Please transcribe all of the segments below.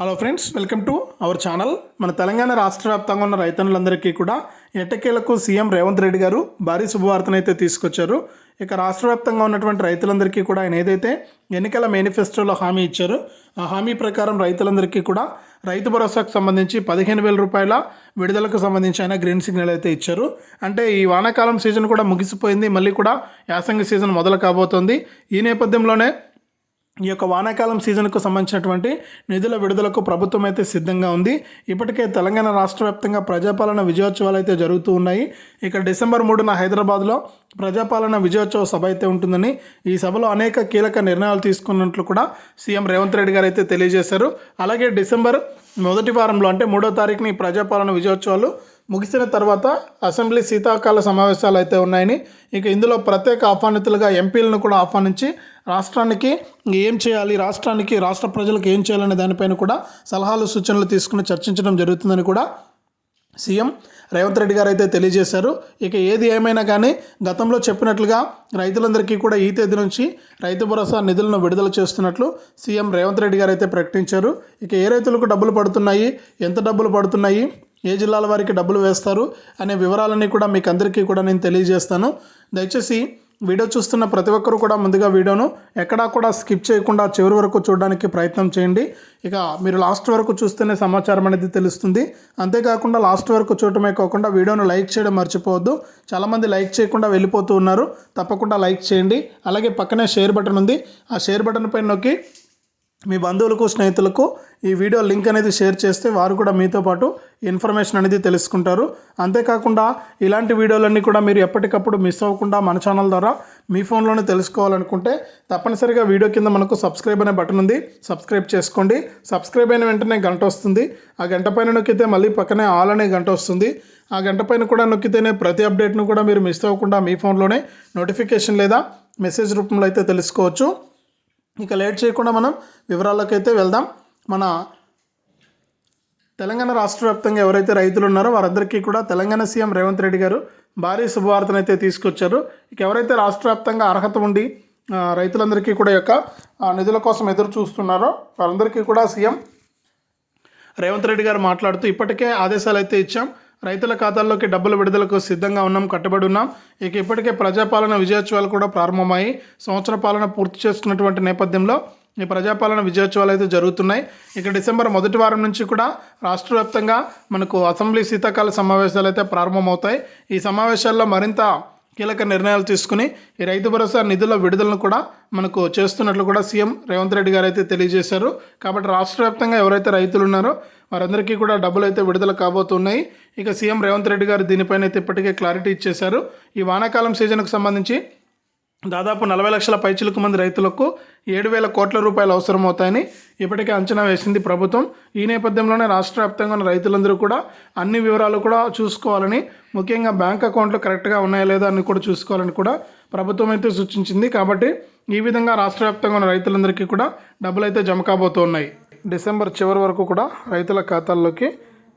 Hello friends welcome to our channel మన తెలంగాణ రాష్ట్ర వ్యాప్తంగా ఉన్న రైతన్నులందరికీ కూడా ఎట్టకేలకు సీఎం రేవంత్ రెడ్డి గారు భారీ శుభవార్తను అయితే తీసుకొచ్చారు. ఇక రాష్ట్ర వ్యాప్తంగా ఉన్నటువంటి రైతులందరికీ కూడా ఆయన ఏదైతే ఎన్నికల మేనిఫెస్టోలో హామీ ఇచ్చారో ఆ హామీ ప్రకారం రైతులందరికీ కూడా రైతు భరోసాకు సంబంధించి పదిహేను వేల రూపాయల విడుదలకు సంబంధించి ఆయన గ్రీన్ సిగ్నల్ అయితే ఇచ్చారు. అంటే ఈ వానాకాలం సీజన్ కూడా ముగిసిపోయింది. మళ్ళీ కూడా యాసంగి సీజన్ మొదలు కాబోతోంది. ఈ నేపథ్యంలోనే ఈ యొక్క వానాకాలం సీజన్కు సంబంధించినటువంటి నిధుల విడుదలకు ప్రభుత్వం అయితే సిద్ధంగా ఉంది. ఇప్పటికే తెలంగాణ రాష్ట్ర వ్యాప్తంగా ప్రజాపాలన విజయోత్సవాలు అయితే జరుగుతూ ఉన్నాయి. ఇక డిసెంబర్ మూడున హైదరాబాద్లో ప్రజాపాలన విజయోత్సవ సభ అయితే ఉంటుందని ఈ సభలో అనేక కీలక నిర్ణయాలు తీసుకున్నట్లు కూడా సీఎం రేవంత్ రెడ్డి గారు అయితే తెలియజేశారు. అలాగే డిసెంబర్ మొదటి వారంలో అంటే మూడో తారీఖుని ప్రజాపాలన విజయోత్సవాలు ముగిసిన తర్వాత అసెంబ్లీ శీతాకాల సమావేశాలు అయితే ఉన్నాయని ఇక ఇందులో ప్రత్యేక ఆహ్వానితులుగా ఎంపీలను కూడా ఆహ్వానించి రాష్ట్రానికి ఏం చేయాలి రాష్ట్రానికి రాష్ట్ర ప్రజలకు ఏం చేయాలనే దానిపైన కూడా సలహాలు సూచనలు తీసుకుని చర్చించడం జరుగుతుందని కూడా సీఎం రేవంత్ రెడ్డి గారు అయితే తెలియజేశారు. ఇక ఏది ఏమైనా కానీ గతంలో చెప్పినట్లుగా రైతులందరికీ కూడా ఈ తేదీ నుంచి రైతు భరోసా నిధులను విడుదల చేస్తున్నట్లు సీఎం రేవంత్ రెడ్డి గారు అయితే ప్రకటించారు. ఇక ఏ రైతులకు డబ్బులు పడుతున్నాయి ఎంత డబ్బులు పడుతున్నాయి ఏ జిల్లాల వారికి డబ్బులు వేస్తారు అనే వివరాలన్నీ కూడా మీకు అందరికీ కూడా నేను తెలియజేస్తాను. దయచేసి వీడియో చూస్తున్న ప్రతి ఒక్కరు కూడా ముందుగా వీడియోను ఎక్కడా కూడా స్కిప్ చేయకుండా చివరి వరకు చూడడానికి ప్రయత్నం చేయండి. ఇక మీరు లాస్ట్ వరకు చూస్తేనే సమాచారం అనేది తెలుస్తుంది. అంతేకాకుండా లాస్ట్ వరకు చూడటమే కాకుండా వీడియోను లైక్ చేయడం మర్చిపోవద్దు. చాలామంది లైక్ చేయకుండా వెళ్ళిపోతూ ఉన్నారు. తప్పకుండా లైక్ చేయండి. అలాగే పక్కనే షేర్ బటన్ ఉంది. ఆ షేర్ బటన్ పైన నొక్కి మీ బంధువులకు స్నేహితులకు ఈ వీడియో లింక్ అనేది షేర్ చేస్తే వారు కూడా మీతో పాటు ఇన్ఫర్మేషన్ అనేది తెలుసుకుంటారు. అంతేకాకుండా ఇలాంటి వీడియోలన్నీ కూడా మీరు ఎప్పటికప్పుడు మిస్ అవ్వకుండా మన ఛానల్ ద్వారా మీ ఫోన్లోనే తెలుసుకోవాలనుకుంటే తప్పనిసరిగా వీడియో కింద మనకు సబ్స్క్రైబ్ అనే బటన్ ఉంది. సబ్స్క్రైబ్ చేసుకోండి. సబ్స్క్రైబ్ అయిన వెంటనే గంట వస్తుంది. ఆ గంట పైన నొక్కితే మళ్ళీ పక్కనే ఆల్ అనే గంట వస్తుంది. ఆ గంట పైన కూడా నొక్కితేనే ప్రతి అప్డేట్ను కూడా మీరు మిస్ అవ్వకుండా మీ ఫోన్లోనే నోటిఫికేషన్ లేదా మెసేజ్ రూపంలో అయితే తెలుసుకోవచ్చు. ఇక లేట్ చేయకుండా మనం వివరాలకైతే వెళ్దాం. మన తెలంగాణ రాష్ట్ర వ్యాప్తంగా ఎవరైతే రైతులు ఉన్నారో వారందరికీ కూడా తెలంగాణ సీఎం రేవంత్ రెడ్డి గారు భారీ శుభవార్తను అయితే తీసుకొచ్చారు. ఇక ఎవరైతే రాష్ట్ర వ్యాప్తంగా అర్హత ఉండి రైతులందరికీ కూడా యొక్క నిధుల కోసం ఎదురు చూస్తున్నారో వారందరికీ కూడా సీఎం రేవంత్ రెడ్డి గారు మాట్లాడుతూ ఇప్పటికే ఆదేశాలు అయితే ఇచ్చాం. రైతుల ఖాతాల్లోకి డబ్బుల విడుదలకు సిద్ధంగా ఉన్నాం కట్టుబడి ఉన్నాం. ఇక ఇప్పటికే ప్రజాపాలన విజయోత్సవాలు కూడా ప్రారంభమయ్యి సంవత్సర పాలన పూర్తి చేసుకున్నటువంటి నేపథ్యంలో ఈ ప్రజాపాలన విజయోత్సవాలు అయితే జరుగుతున్నాయి. ఇక డిసెంబర్ మొదటి వారం నుంచి కూడా రాష్ట్ర వ్యాప్తంగా మనకు అసెంబ్లీ శీతాకాల సమావేశాలు అయితే ప్రారంభమవుతాయి. ఈ సమావేశాల్లో మరింత కీలక నిర్ణయాలు తీసుకుని ఈ రైతు భరోసా నిధుల విడుదలను కూడా మనకు చేస్తున్నట్లు కూడా సీఎం రేవంత్ రెడ్డి గారు అయితే తెలియజేశారు. కాబట్టి రాష్ట్ర వ్యాప్తంగా ఎవరైతే రైతులు ఉన్నారో వారందరికీ కూడా డబ్బులు అయితే విడుదల కాబోతున్నాయి. ఇక సీఎం రేవంత్ రెడ్డి గారు దీనిపైన అయితే ఇప్పటికే క్లారిటీ ఇచ్చేశారు. ఈ వానాకాలం సీజన్కు సంబంధించి దాదాపు నలభై లక్షల పైచిలకు మంది రైతులకు ఏడు వేల కోట్ల రూపాయలు అవసరమవుతాయని ఇప్పటికే అంచనా వేసింది ప్రభుత్వం. ఈ నేపథ్యంలోనే రాష్ట్ర వ్యాప్తంగా ఉన్న రైతులందరూ కూడా అన్ని వివరాలు కూడా చూసుకోవాలని ముఖ్యంగా బ్యాంక్ అకౌంట్లు కరెక్ట్గా ఉన్నాయా లేదా అని కూడా చూసుకోవాలని కూడా ప్రభుత్వం అయితే సూచించింది. కాబట్టి ఈ విధంగా రాష్ట్ర వ్యాప్తంగా ఉన్న రైతులందరికీ కూడా డబ్బులు అయితే జమ కాబోతున్నాయి డిసెంబర్ చివరి వరకు కూడా రైతుల ఖాతాల్లోకి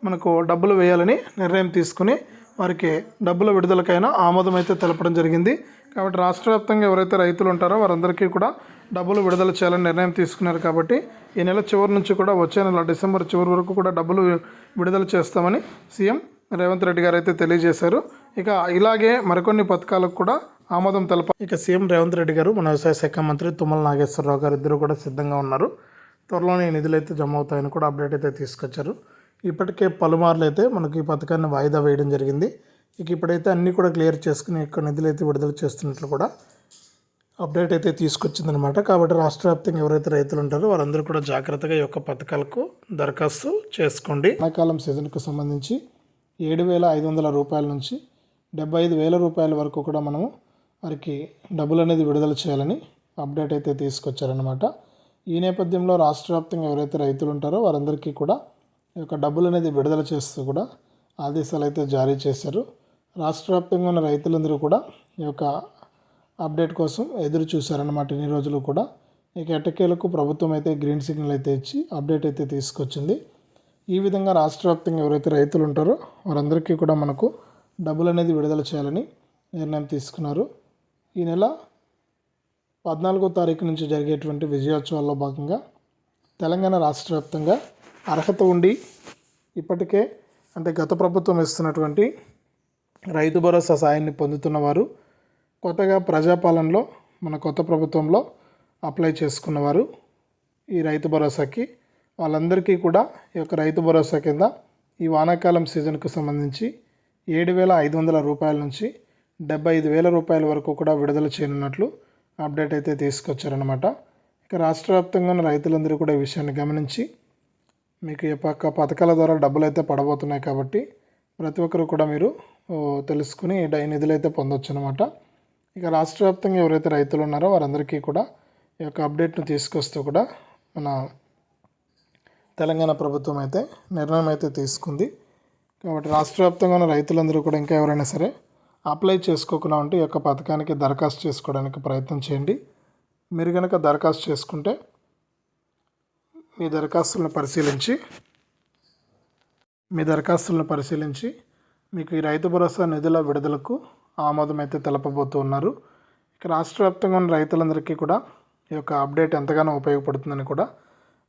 మనకు డబ్బులు వేయాలని నిర్ణయం తీసుకుని వారికి డబ్బుల విడుదలకైనా ఆమోదం అయితే తెలపడం జరిగింది. కాబట్టి రాష్ట్ర వ్యాప్తంగా ఎవరైతే రైతులు ఉంటారో వారందరికీ కూడా డబ్బులు విడుదల చేయాలని నిర్ణయం తీసుకున్నారు కాబట్టి ఈ నెల చివరి నుంచి కూడా వచ్చే నెల డిసెంబర్ చివరి వరకు కూడా డబ్బులు విడుదల చేస్తామని సీఎం రేవంత్ రెడ్డి గారు అయితే తెలియజేశారు. ఇక ఇలాగే మరికొన్ని పథకాలకు కూడా ఆమోదం తెలప ఇక సీఎం రేవంత్ రెడ్డి గారు మన వ్యవసాయ శాఖ మంత్రి తుమ్మల నాగేశ్వరరావు గారు ఇద్దరు కూడా సిద్ధంగా ఉన్నారు. త్వరలోనే నిధులు అయితే జమ అవుతాయని కూడా అప్డేట్ అయితే తీసుకొచ్చారు. ఇప్పటికే పలుమార్లు అయితే మనకి ఈ పథకాన్ని వాయిదా వేయడం జరిగింది. ఇక ఇప్పుడైతే అన్నీ కూడా క్లియర్ చేసుకుని ఎక్కువ నిధులు అయితే విడుదల చేస్తున్నట్లు కూడా అప్డేట్ అయితే తీసుకొచ్చిందనమాట కాబట్టి రాష్ట్ర వ్యాప్తంగా ఎవరైతే రైతులు ఉంటారో వారందరూ కూడా జాగ్రత్తగా ఈ యొక్క పథకాలకు దరఖాస్తు చేసుకోండి. ఎండాకాలం సీజన్కు సంబంధించి ఏడు వేల ఐదు వందల రూపాయల నుంచి డెబ్బై ఐదు వేల రూపాయల వరకు కూడా మనము వారికి డబ్బులు అనేది విడుదల చేయాలని అప్డేట్ అయితే తీసుకొచ్చారనమాట ఈ నేపథ్యంలో రాష్ట్ర వ్యాప్తంగా ఎవరైతే రైతులు ఉంటారో వారందరికీ కూడా యొక్క డబ్బులు అనేది విడుదల చేస్తూ కూడా ఆదేశాలు అయితే జారీ చేశారు. రాష్ట్ర వ్యాప్తంగా ఉన్న రైతులందరూ కూడా ఈ యొక్క అప్డేట్ కోసం ఎదురు చూశారన్నమాట ఇన్ని రోజులు కూడా. ఇక ఎట్టకేలకు ప్రభుత్వం అయితే గ్రీన్ సిగ్నల్ అయితే ఇచ్చి అప్డేట్ అయితే తీసుకొచ్చింది. ఈ విధంగా రాష్ట్ర వ్యాప్తంగా ఎవరైతే రైతులు ఉంటారో వారందరికీ కూడా మనకు డబ్బులు అనేది విడుదల చేయాలని నిర్ణయం తీసుకున్నారు. ఈ నెల పద్నాలుగో తారీఖు నుంచి జరిగేటువంటి విజయోత్సవాల్లో భాగంగా తెలంగాణ రాష్ట్ర వ్యాప్తంగా అర్హత ఉండి ఇప్పటికే అంటే గత ప్రభుత్వం ఇస్తున్నటువంటి రైతు భరోసా సాయాన్ని పొందుతున్న వారు కొత్తగా ప్రజాపాలనలో మన కొత్త ప్రభుత్వంలో అప్లై చేసుకున్నవారు ఈ రైతు భరోసాకి వాళ్ళందరికీ కూడా ఈ యొక్క రైతు భరోసా కింద ఈ వానాకాలం సీజన్కు సంబంధించి ఏడు వేల ఐదు వందల రూపాయల నుంచి డెబ్బై ఐదు వేల రూపాయల వరకు కూడా విడుదల చేయనున్నట్లు అప్డేట్ అయితే తీసుకొచ్చారనమాట ఇక రాష్ట్ర వ్యాప్తంగా ఉన్న రైతులందరూ కూడా ఈ విషయాన్ని గమనించి మీకు ఈ పక్క పథకాల ద్వారా డబ్బులు అయితే పడబోతున్నాయి కాబట్టి ప్రతి ఒక్కరు కూడా మీరు తెలుసుకుని డై- నిధులు అయితే పొందొచ్చు అనమాట ఇక రాష్ట్ర వ్యాప్తంగా ఎవరైతే రైతులు ఉన్నారో వారందరికీ కూడా ఈ యొక్క అప్డేట్ను తీసుకొస్తూ కూడా మన తెలంగాణ ప్రభుత్వం అయితే నిర్ణయం అయితే తీసుకుంది. కాబట్టి రాష్ట్ర వ్యాప్తంగా ఉన్న రైతులందరూ కూడా ఇంకా ఎవరైనా సరే అప్లై చేసుకోకుండా ఉంటే ఈ యొక్క పథకానికి దరఖాస్తు చేసుకోవడానికి ప్రయత్నం చేయండి. మీరు కనుక దరఖాస్తు చేసుకుంటే మీ దరఖాస్తులను పరిశీలించి మీ దరఖాస్తులను పరిశీలించి మీకు ఈ రైతు భరోసా నిధుల విడుదలకు ఆమోదం అయితే తెలపబోతూ ఉన్నారు ఇక రాష్ట్ర వ్యాప్తంగా ఉన్న రైతులందరికీ కూడా ఈ యొక్క అప్డేట్ ఎంతగానో ఉపయోగపడుతుందని కూడా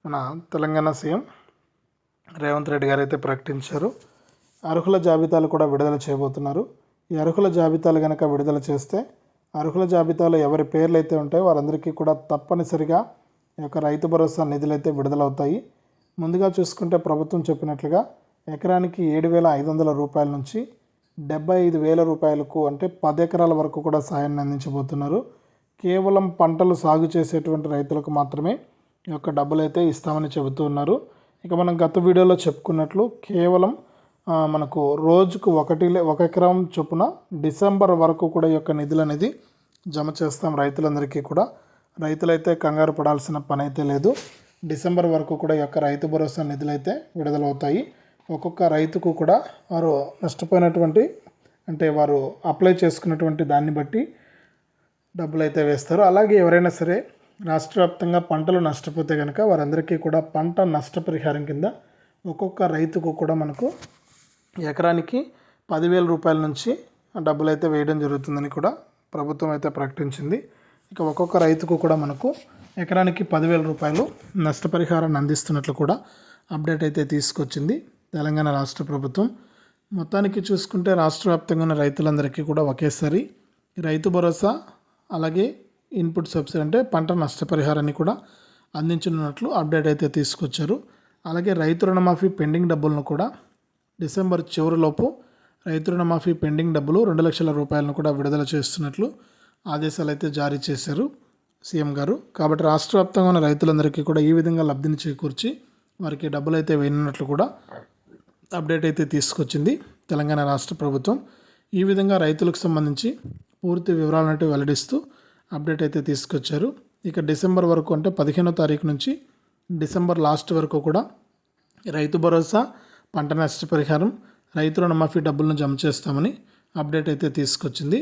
మన తెలంగాణ సీఎం రేవంత్ రెడ్డి గారు అయితే ప్రకటించారు. అర్హుల జాబితాలు కూడా విడుదల చేయబోతున్నారు. ఈ అర్హుల జాబితాలు కనుక విడుదల చేస్తే అర్హుల జాబితాలో ఎవరి పేర్లు అయితే ఉంటాయో వారందరికీ కూడా తప్పనిసరిగా ఈ యొక్క రైతు భరోసా నిధులు అయితే విడుదలవుతాయి. ముందుగా చూసుకుంటే ప్రభుత్వం చెప్పినట్లుగా ఎకరానికి ఏడు వేల ఐదు వందల రూపాయల నుంచి డెబ్బై ఐదు వేల రూపాయలకు అంటే పది ఎకరాల వరకు కూడా సాయాన్ని అందించబోతున్నారు. కేవలం పంటలు సాగు చేసేటువంటి రైతులకు మాత్రమే ఈ యొక్క డబ్బులు అయితే ఇస్తామని చెబుతూ ఉన్నారు. ఇక మనం గత వీడియోలో చెప్పుకున్నట్లు కేవలం మనకు రోజుకు ఒకటి ఒక ఎకరం చొప్పున డిసెంబర్ వరకు కూడా ఈ యొక్క నిధులు అనేది జమ చేస్తాం రైతులందరికీ కూడా. రైతులైతే కంగారు పడాల్సిన పని అయితే లేదు. డిసెంబర్ వరకు కూడా ఈ యొక్క రైతు భరోసా నిధులైతే విడుదలవుతాయి. ఒక్కొక్క రైతుకు కూడా వారు నష్టపోయినటువంటి అంటే వారు అప్లై చేసుకున్నటువంటి దాన్ని బట్టి డబ్బులు అయితే వేస్తారు. అలాగే ఎవరైనా సరే రాష్ట్ర వ్యాప్తంగా పంటలు నష్టపోతే కనుక వారందరికీ కూడా పంట నష్టపరిహారం కింద ఒక్కొక్క రైతుకు కూడా మనకు ఎకరానికి పదివేల రూపాయల నుంచి డబ్బులు అయితే వేయడం జరుగుతుందని కూడా ప్రభుత్వం అయితే ప్రకటించింది. ఇక ఒక్కొక్క రైతుకు కూడా మనకు ఎకరానికి పదివేల రూపాయలు నష్టపరిహారాన్ని అందిస్తున్నట్లు కూడా అప్డేట్ అయితే తీసుకొచ్చింది తెలంగాణ రాష్ట్ర ప్రభుత్వం. మొత్తానికి చూసుకుంటే రాష్ట్ర వ్యాప్తంగా ఉన్న రైతులందరికీ కూడా ఒకేసారి రైతు భరోసా అలాగే ఇన్పుట్ సబ్సిడీ అంటే పంట నష్టపరిహారాన్ని కూడా అందించనున్నట్లు అప్డేట్ అయితే తీసుకొచ్చారు. అలాగే రైతు రుణమాఫీ పెండింగ్ డబ్బులను కూడా డిసెంబర్ చివరిలోపు రైతు రుణమాఫీ పెండింగ్ డబ్బులు రెండు లక్షల రూపాయలను కూడా విడుదల చేస్తున్నట్లు ఆదేశాలు అయితే జారీ చేశారు సీఎం గారు. కాబట్టి రాష్ట్ర వ్యాప్తంగా ఉన్న రైతులందరికీ కూడా ఈ విధంగా లబ్ధిని చేకూర్చి వారికి డబ్బులు అయితే వేయనున్నట్లు కూడా అప్డేట్ అయితే తీసుకొచ్చింది తెలంగాణ రాష్ట్ర ప్రభుత్వం. ఈ విధంగా రైతులకు సంబంధించి పూర్తి వివరాలను వెల్లడిస్తూ అప్డేట్ అయితే తీసుకొచ్చారు. ఇక డిసెంబర్ వరకు అంటే పదిహేనో తారీఖు నుంచి డిసెంబర్ లాస్ట్ వరకు కూడా రైతు భరోసా పంట నష్టపరిహారం రైతు రుణమాఫీ డబ్బులను జమ చేస్తామని అప్డేట్ అయితే తీసుకొచ్చింది.